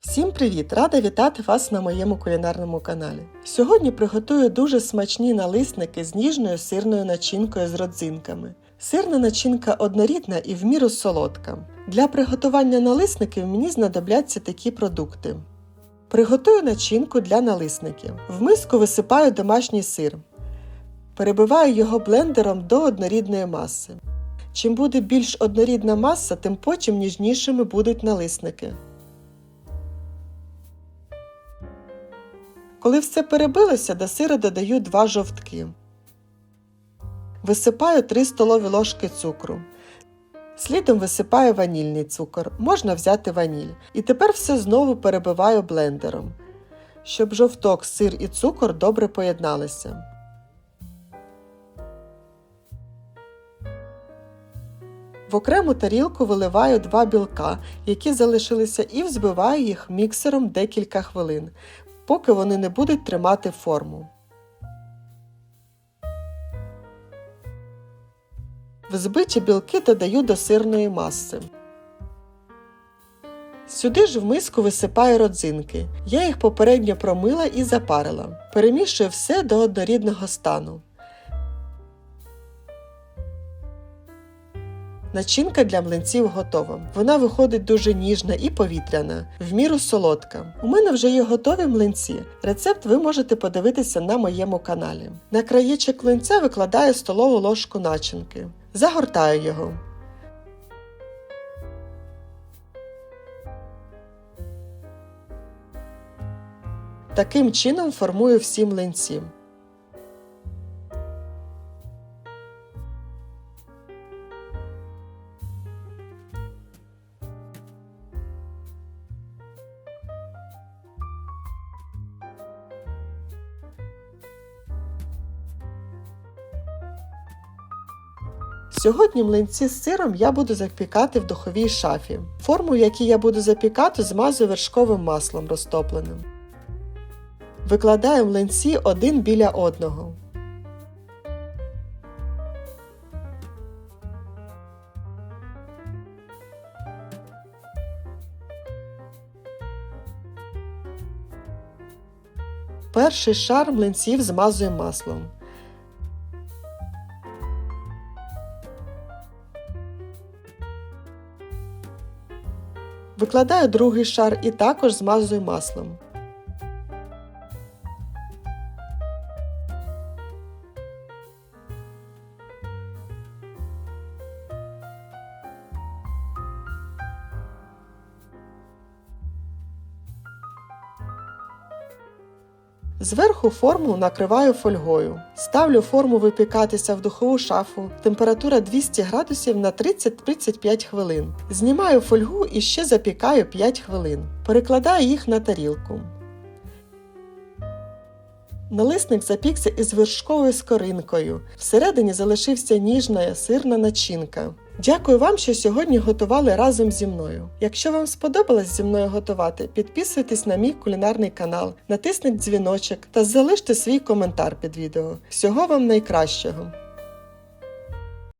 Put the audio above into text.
Всім привіт! Рада вітати вас на моєму кулінарному каналі. Сьогодні приготую дуже смачні налисники з ніжною сирною начинкою з родзинками. Сирна начинка однорідна і в міру солодка. Для приготування налисників мені знадобляться такі продукти. Приготую начинку для налисників. В миску висипаю домашній сир. Перебиваю його блендером до однорідної маси. Чим буде більш однорідна маса, тим потім ніжнішими будуть налисники. Коли все перебилося, до сира додаю 2 жовтки. Висипаю 3 столові ложки цукру. Слідом висипаю ванільний цукор, можна взяти ваніль. І тепер все знову перебиваю блендером, щоб жовток, сир і цукор добре поєдналися. В окрему тарілку виливаю два білка, які залишилися, і взбиваю їх міксером декілька хвилин, поки вони не будуть тримати форму. Взбиті білки додаю до сирної маси. Сюди ж в миску висипаю родзинки. Я їх попередньо промила і запарила. Перемішую все до однорідного стану. Начинка для млинців готова. Вона виходить дуже ніжна і повітряна, в міру солодка. У мене вже є готові млинці. Рецепт ви можете подивитися на моєму каналі. На краєчок млинця викладаю столову ложку начинки. Загортаю його. Таким чином формую всі млинці. Сьогодні млинці з сиром я буду запікати в духовій шафі. Форму, в я буду запікати, змазую вершковим маслом розтопленим. Викладаю млинці один біля одного. Перший шар млинців змазую маслом. Викладаю другий шар і також змазую маслом. Зверху форму накриваю фольгою. Ставлю форму випікатися в духову шафу. Температура 200 градусів на 30-35 хвилин. Знімаю фольгу і ще запікаю 5 хвилин. Перекладаю їх на тарілку. Налисник запікся із вершковою скоринкою. Всередині залишився ніжна сирна начинка. Дякую вам, що сьогодні готували разом зі мною. Якщо вам сподобалось зі мною готувати, підписуйтесь на мій кулінарний канал, натисніть дзвіночок та залиште свій коментар під відео. Всього вам найкращого!